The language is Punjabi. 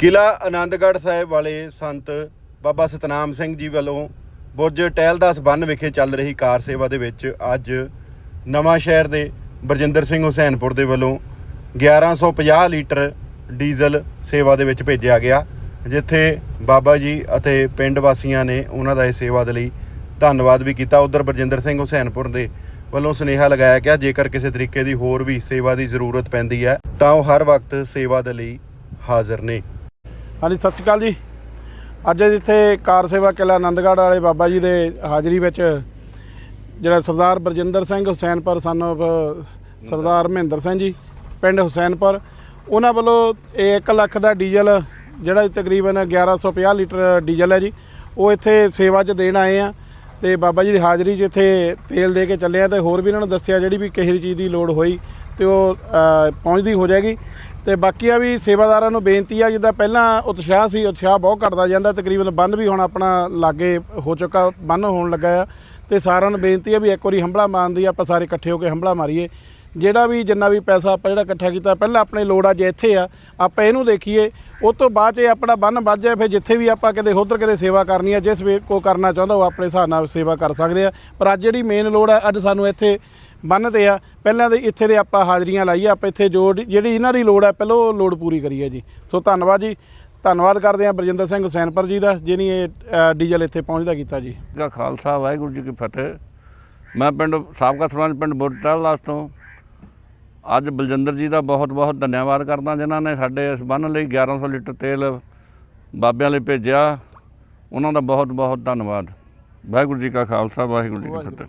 ਕਿਲਾ ਆਨੰਦਗੜ੍ਹ ਸਾਹਿਬ ਵਾਲੇ ਸੰਤ ਬਾਬਾ ਸਤਨਾਮ ਸਿੰਘ ਜੀ ਵੱਲੋਂ ਬੁਰਜ ਟਹਿਲਦਾਸ ਬੰਨ ਵਿਖੇ ਚੱਲ ਰਹੀ ਕਾਰ ਸੇਵਾ ਦੇ ਵਿੱਚ ਅੱਜ ਨਵਾਂ ਸ਼ਹਿਰ ਦੇ ਬਰਜਿੰਦਰ ਸਿੰਘ ਹੁਸੈਨਪੁਰ ਦੇ ਵੱਲੋਂ 1150 ਲੀਟਰ ਡੀਜ਼ਲ ਸੇਵਾ ਦੇ ਵਿੱਚ ਭੇਜਿਆ ਗਿਆ, ਜਿੱਥੇ ਬਾਬਾ ਜੀ ਅਤੇ ਪਿੰਡ ਵਾਸੀਆਂ ਨੇ ਉਹਨਾਂ ਦਾ ਇਹ ਸੇਵਾ ਦੇ ਲਈ ਧੰਨਵਾਦ ਵੀ ਕੀਤਾ। ਉਧਰ ਬਰਜਿੰਦਰ ਸਿੰਘ ਹੁਸੈਨਪੁਰ ਦੇ ਵੱਲੋਂ ਸੁਨੇਹਾ ਲਗਾਇਆ ਗਿਆ, ਜੇਕਰ ਕਿਸੇ ਤਰੀਕੇ ਦੀ ਹੋਰ ਵੀ ਸੇਵਾ ਦੀ ਜ਼ਰੂਰਤ ਪੈਂਦੀ ਹੈ, ਤਾਂ ਉਹ ਹਰ ਵਕਤ ਸੇਵਾ ਦੇ ਲਈ ਹਾਜ਼ਰ ਨੇ। ਹਾਂਜੀ, ਸਤਿ ਸ਼੍ਰੀ ਅਕਾਲ ਜੀ। ਅੱਜ ਜਿੱਥੇ ਕਾਰ ਸੇਵਾ ਕਿਲਾ ਆਨੰਦਗੜ੍ਹ ਵਾਲੇ ਬਾਬਾ ਜੀ ਦੇ ਹਾਜ਼ਰੀ ਵਿੱਚ ਜਿਹੜਾ ਸਰਦਾਰ ਬਰਜਿੰਦਰ ਸਿੰਘ ਹੁਸੈਨਪੁਰ ਸਨ of ਸਰਦਾਰ ਮਹਿੰਦਰ ਸਿੰਘ ਜੀ, ਪਿੰਡ ਹੁਸੈਨਪੁਰ, ਉਹਨਾਂ ਵੱਲੋਂ ਇਹ 1 ਲੱਖ ਦਾ ਡੀਜ਼ਲ ਜਿਹੜਾ ਤਕਰੀਬਨ 1150 ਲੀਟਰ ਡੀਜ਼ਲ ਹੈ ਜੀ, ਉਹ ਇੱਥੇ ਸੇਵਾ 'ਚ ਦੇਣ ਆਏ ਆ ਤੇ ਬਾਬਾ ਜੀ ਦੀ ਹਾਜ਼ਰੀ 'ਚ ਇੱਥੇ ਤੇਲ ਦੇ ਕੇ ਚੱਲੇ ਆ ਤੇ ਹੋਰ ਵੀ ਇਹਨਾਂ ਨੂੰ ਦੱਸਿਆ ਜਿਹੜੀ ਵੀ ਕਿਸੇ ਚੀਜ਼ ਦੀ ਲੋੜ ਹੋਈ ਤੇ ਉਹ ਪਹੁੰਚਦੀ ਹੋ ਜਾਏਗੀ। ਤੇ ਬਾਕੀਆਂ ਵੀ ਸੇਵਾਦਾਰਾਂ ਨੂੰ ਬੇਨਤੀ ਆ, ਜਿੱਦਾਂ ਪਹਿਲਾਂ ਉਤਸ਼ਾਹ ਸੀ, ਉਤਸ਼ਾਹ ਬਹੁਤ ਘਟਦਾ ਜਾਂਦਾ, ਤਕਰੀਬਨ ਬੰਨ ਵੀ ਹੁਣ ਆਪਣਾ ਲਾਗੇ ਹੋ ਚੁੱਕਾ, ਬੰਨ ਹੋਣ ਲੱਗਾ ਆ। ਤੇ ਸਾਰਿਆਂ ਨੂੰ ਬੇਨਤੀ ਆ ਵੀ ਇੱਕ ਵਾਰੀ ਹੰਬਲਾ ਮਾਰਦੀ ਆਪਾਂ ਸਾਰੇ ਇਕੱਠੇ ਹੋ ਕੇ ਹੰਬਲਾ ਮਾਰੀਏ। ਜਿਹੜਾ ਵੀ ਜਿੰਨਾ ਵੀ ਪੈਸਾ ਆਪਾਂ ਜਿਹੜਾ ਇਕੱਠਾ ਕੀਤਾ, ਪਹਿਲਾਂ ਆਪਣੇ ਲੋੜ ਅੱਜ ਇੱਥੇ ਆ, ਆਪਾਂ ਇਹਨੂੰ ਦੇਖੀਏ। ਉਸ ਤੋਂ ਬਾਅਦ 'ਚ ਆਪਣਾ ਬੰਨ ਵੱਜ ਜਾਏ, ਫਿਰ ਜਿੱਥੇ ਵੀ ਆਪਾਂ ਕਿਤੇ ਉਧਰ ਕਿਤੇ ਸੇਵਾ ਕਰਨੀ ਆ, ਜਿਸ ਵੇ ਕੋ ਕਰਨਾ ਚਾਹੁੰਦਾ, ਉਹ ਆਪਣੇ ਹਿਸਾਬ ਨਾਲ ਸੇਵਾ ਕਰ ਸਕਦੇ ਆ। ਪਰ ਅੱਜ ਜਿਹੜੀ ਮੇਨ ਲੋੜ ਆ, ਅੱਜ ਸਾਨੂੰ ਇੱਥੇ ਬੰਨ ਤੇ ਆ। ਪਹਿਲਾਂ ਦੇ ਇੱਥੇ ਦੇ ਆਪਾਂ ਹਾਜ਼ਰੀਆਂ ਲਾਈਏ ਆਪਾਂ ਇੱਥੇ ਜੋ ਜਿਹੜੀ ਇਹਨਾਂ ਦੀ ਲੋੜ ਆ ਪਹਿਲਾਂ ਉਹ ਲੋੜ ਪੂਰੀ ਕਰੀਏ ਜੀ। ਸੋ ਧੰਨਵਾਦ ਜੀ। ਧੰਨਵਾਦ ਕਰਦੇ ਆ ਬਰਜਿੰਦਰ ਸਿੰਘ ਹੁਸੈਨਪੁਰ ਜੀ ਦਾ ਜਿਹਨੇ ਇਹ ਡੀਜ਼ਲ ਇੱਥੇ ਪਹੁੰਚਦਾ ਕੀਤਾ ਜੀ। ਦਾ ਖਾਲਸਾ ਵਾਹਿਗੁਰੂ ਜੀ ਕੀ ਫਤਿਹ। ਮੈਂ ਪਿੰਡ ਸਾਬਕਾ ਸਰਪੰਚ ਪਿੰਡ ਬੁਰਟਾਲਾਸ ਤੋਂ। ਅੱਜ ਬਲਜਿੰਦਰ ਜੀ ਦਾ ਬਹੁਤ ਬਹੁਤ ਧੰਨਵਾਦ ਕਰਦਾ ਜਿਨ੍ਹਾਂ ਨੇ ਸਾਡੇ ਇਸ ਬੰਨ ਲਈ 1100 ਲੀਟਰ ਤੇਲ ਬਾਬਿਆਂ ਲਈ ਭੇਜਿਆ। ਉਹਨਾਂ ਦਾ ਬਹੁਤ ਬਹੁਤ ਧੰਨਵਾਦ। ਵਾਹਿਗੁਰੂ ਜੀ ਕਾ ਖਾਲਸਾ ਵਾਹਿਗੁਰੂ ਜੀ ਕੀ ਫਤਿਹ।